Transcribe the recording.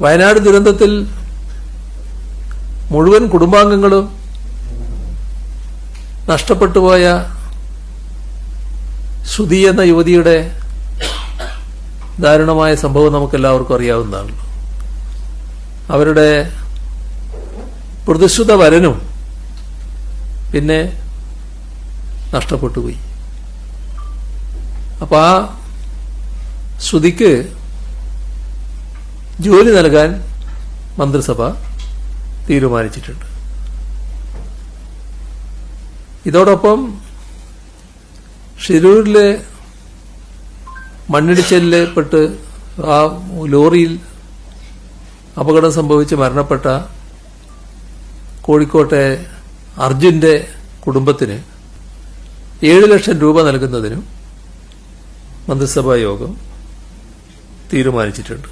വയനാട് ദുരന്തത്തിൽ മുഴുവൻ കുടുംബാംഗങ്ങളും നഷ്ടപ്പെട്ടുപോയ ശ്രുതി എന്ന യുവതിയുടെ ദാരുണമായ സംഭവം നമുക്കെല്ലാവർക്കും അറിയാവുന്നതാണ്. അവരുടെ പ്രതിശ്രുത വരനും പിന്നെ നഷ്ടപ്പെട്ടുപോയി അപ്പോൾ ആ ശ്രുതിക്ക് ജോലി നൽകാൻ മന്ത്രിസഭ തീരുമാനിച്ചിട്ടുണ്ട്. ഇതോടൊപ്പം ഷിരൂരിലെ മണ്ണിടിച്ചിലിൽപ്പെട്ട് ആ ലോറിയിൽ അപകടം സംഭവിച്ച് മരണപ്പെട്ട കോഴിക്കോട്ടെ അർജുന്റെ കുടുംബത്തിന് ഏഴ് ലക്ഷം രൂപ നൽകുന്നതിനും മന്ത്രിസഭാ യോഗം തീരുമാനിച്ചിട്ടുണ്ട്.